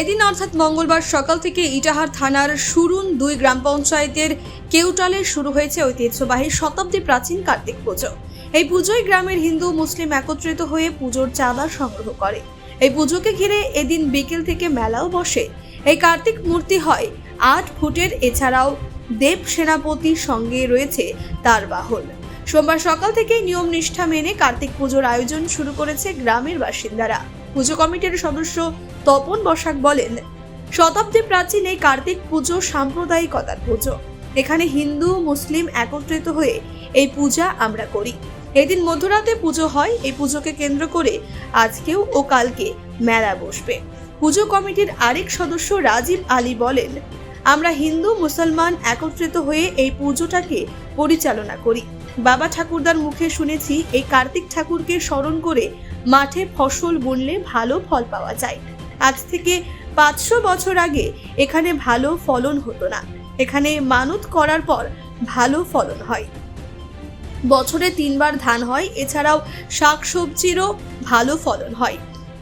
এদিন অর্থাৎ মঙ্গলবার সকাল থেকে ইটাহার থানার সুরুন দুই গ্রাম পঞ্চায়েতের কেউটালে শুরু হয়েছে ঐতিহ্যবাহী শতাব্দী প্রাচীন কার্তিক পুজো। এই পুজোয় গ্রামের হিন্দু, মুসলিম একত্রিত হয়ে পুজোর চাঁদা সংগ্রহ করে। এই পুজোকে ঘিরে এদিন বিকেল থেকে মেলাও বসে। এই কার্তিক মূর্তি হয় আট ফুটের, এছাড়াও দেব সেনাপতির সঙ্গে রয়েছে তার বাহন সোমবার সকাল থেকেই নিয়ম নিষ্ঠা মেনে কার্তিক পুজোর আয়োজন শুরু করেছে গ্রামের বাসিন্দারা। পুজো কমিটির সদস্য তপন বসাক বলেন শতাব্দী প্রাচীন এই কার্তিক পুজো সাম্প্রদায়িকতার পুজো। এখানে হিন্দু, মুসলিম একত্রিত হয়ে এই পূজা আমরা করি। এদিন মধ্যরাতে পুজো হয়, এই পুজোকে কেন্দ্র করে আজকেও ও কালকে মেলা বসবে। পুজো কমিটির আরেক সদস্য রাজীব আলী বলেন, আমরা হিন্দু, মুসলমান একত্রিত হয়ে এই পুজোটাকে পরিচালনা করি। বাবা ঠাকুরদার মুখে শুনেছি, এই কার্তিক ঠাকুরকে স্মরণ করে মাঠে ফসল বুনলে ভালো ফল পাওয়া যায়। আজ থেকে পাঁচশো বছর আগে এখানে ভালো ফলন হতো না। এখানে মানত করার পর ভালো ফলন হয়। বছরে তিনবার ধান হয়, এছাড়াও শাক সবজিরও ভালো ফলন হয়।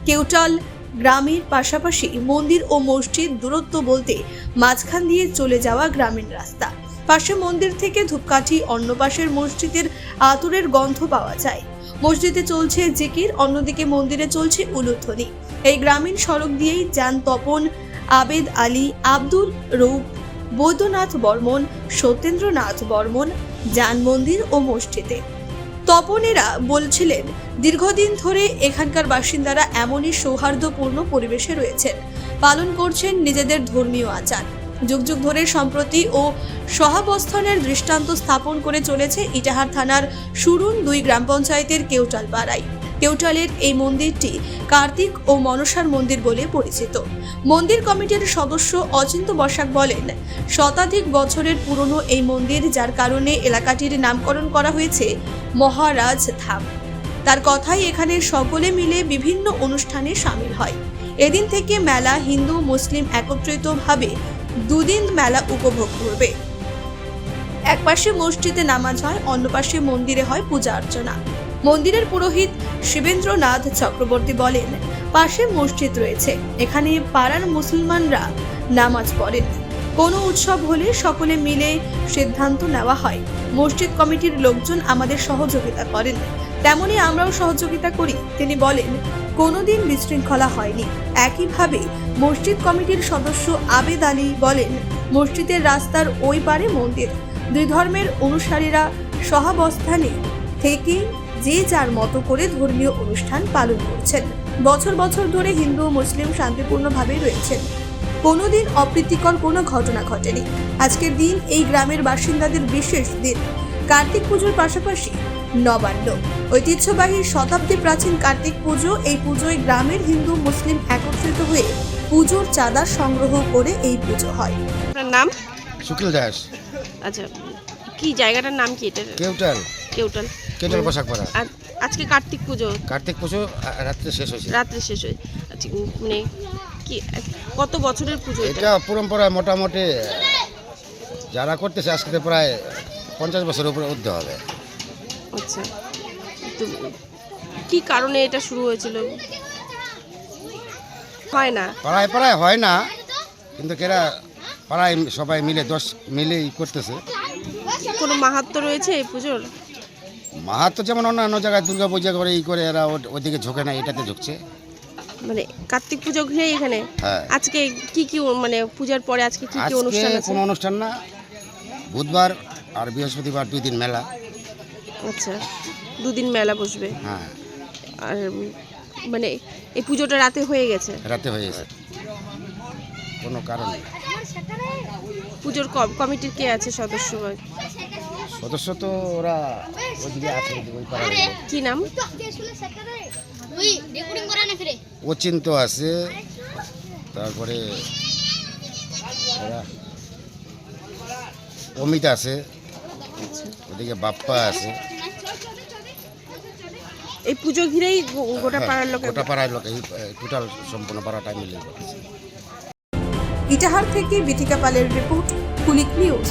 কেউটাল গ্রামের পাশাপাশি মন্দির ও মসজিদ দূরত্ব বলতে মাঝখান দিয়ে চলে যাওয়া গ্রামীণ রাস্তা। পাশে মন্দির থেকে ধূপকাঠি অন্য পাশের মসজিদের আতুরের গন্ধ পাওয়া যায়। মসজিদে চলছে জিকির, অন্যদিকে মন্দিরে চলছে উলুধ্বনি। এই গ্রামীণ সড়ক দিয়েই যান তপন, আবেদ আলী, আব্দুল রৌফ বৈদ্যনাথ বর্মন, সত্যেন্দ্রনাথ বর্মন, যান মন্দির ও মসজিদে। তপনেরা বলছিলেন, দীর্ঘদিন ধরে এখানকার বাসিন্দারা এমনই সৌহার্দ্যপূর্ণ পরিবেশে রয়েছেন। পালন করছেন নিজেদের ধর্মীয় আচার। যুগ যুগ ধরে সম্প্রতি ও সহাবস্থানের দৃষ্টান্ত স্থাপন করে চলেছে ইটাহার থানার সুরুন দুই গ্রাম পঞ্চায়েতের কেউটাল পাড়ায় কেউটালের এই মন্দিরটি কার্তিক ও মনসার মন্দির বলে পরিচিত। মন্দির কমিটির সদস্য অচিন্ত বসাক বলেন, শতাধিক বছরের পুরনো এই মন্দির যার কারণে এলাকাটির নামকরণ করা হয়েছে মহারাজ ধাম। তার কথাই এখানে সকলে মিলে বিভিন্ন অনুষ্ঠানে সামিল হয়। এদিন থেকে মেলা হিন্দু, মুসলিম একত্রিতভাবে দুদিন মেলা উপভোগ করবে। এক পাশে মসজিদে নামাজ হয়, অন্য পাশে মন্দিরে হয় পূজা অর্চনা। মন্দিরের পুরোহিত শিবেন্দ্রনাথ চক্রবর্তী বলেন, পাশে মসজিদ রয়েছে। এখানে পাড়ার মুসলমানরা নামাজ পড়েন। কোনো উৎসব হলে সকলে মিলে সিদ্ধান্ত নেওয়া হয়। মসজিদ কমিটির লোকজন আমাদের সহযোগিতা করেন। তেমনি আমরাও সহযোগিতা করি। তিনি বলেন, কোনোদিন বিশৃঙ্খলা হয়নি। একইভাবে মসজিদ কমিটির সদস্য আবেদ আলী বলেন, মসজিদের রাস্তার ওই পারে মন্দির। দুই ধর্মের অনুসারীরা সহাবস্থানে থেকে যে যার মতো করে ধর্মীয় অনুষ্ঠান পালন করছেন। বছর বছর ধরে হিন্দু ও মুসলিম শান্তিপূর্ণভাবে রয়েছেন। কোনোদিন অপ্রীতিকর কোনো ঘটনা ঘটেনি। আজকের দিন এই গ্রামের বাসিন্দাদের বিশেষ দিন। কার্তিক পুজোর পাশাপাশি নবান্ন। ঐতিহ্যবাহী শতাব্দী প্রাচীন কার্তিক পুজো এই পুজোয় গ্রামের হিন্দু মুসলিম একত্রিত হয়ে পুজোর চাঁদা সংগ্রহ করে এই পুজো হয়। আপনার নাম? শুকিল দাস। আচ্ছা কি জায়গাটার নাম কি এটা কেউটাল। কেউটাল। কেউটাল পোশাক পরা আজকে কার্তিক পুজো। কার্তিক পুজো রাত্রে শেষ হয়েছে। রাত্রে শেষ হয় আচ্ছা মানে কি কত বছরের পুজো এটা? পরম্পরা মোটামুটি যারা করতেছে আজকে প্রায় পঞ্চাশ বছরের উপরে উঠতে হবে। আচ্ছা তো কি কারণে এটা শুরু হয়েছিল? হয় না। পাড়ায় পাড়ায় হয় না কিন্তু কেরা পাড়ায় সবাই মিলে দশ মিলেই করতেছে। কোনো মাহাত্ম রয়েছে এই পুজোর? মাহাত্ম যেমন অন্যান্য জায়গায় দুর্গা পূজা করে ই করে এরা ওদিকে ঝোঁকে না এটাতে ঝুঁকছে। মানে কার্তিক পুজো ঘিরে এখানে? হ্যাঁ। আজকে কি কি মানে পূজার পরে আজকে কি কি অনুষ্ঠান আছে? কোনো অনুষ্ঠান না। বুধবার আর বৃহস্পতিবার দুই দিন মেলা। আচ্ছা দুদিন মেলা বসবে। হ্যাঁ। আর মানে এই পুজোটা রাতে হয়ে গেছে? রাতে হয়ে গেছে। কোনো কারণ নেই। পুজোর ক- কমিটির কে আছে সদস্য? বা সদস্য তো ওরা ওইদিকে আছে ওই পাড়ার কি নাম? ওই রেকর্ডিং করা না ফিরে অচিন্ত আছে। তারপরে ওরা অমিত আছে। ওদিকে বাপ্পা আছে। এই পুজো ঘিরেই গোটা হ্যাঁ, পাড়ার লোক গোটা পাড়ার লোক এই টোটাল সম্পূর্ণ পাড়াটা মিলে ইটাহার থেকে বিথিকা পালের রিপোর্ট কুলিক নিউজ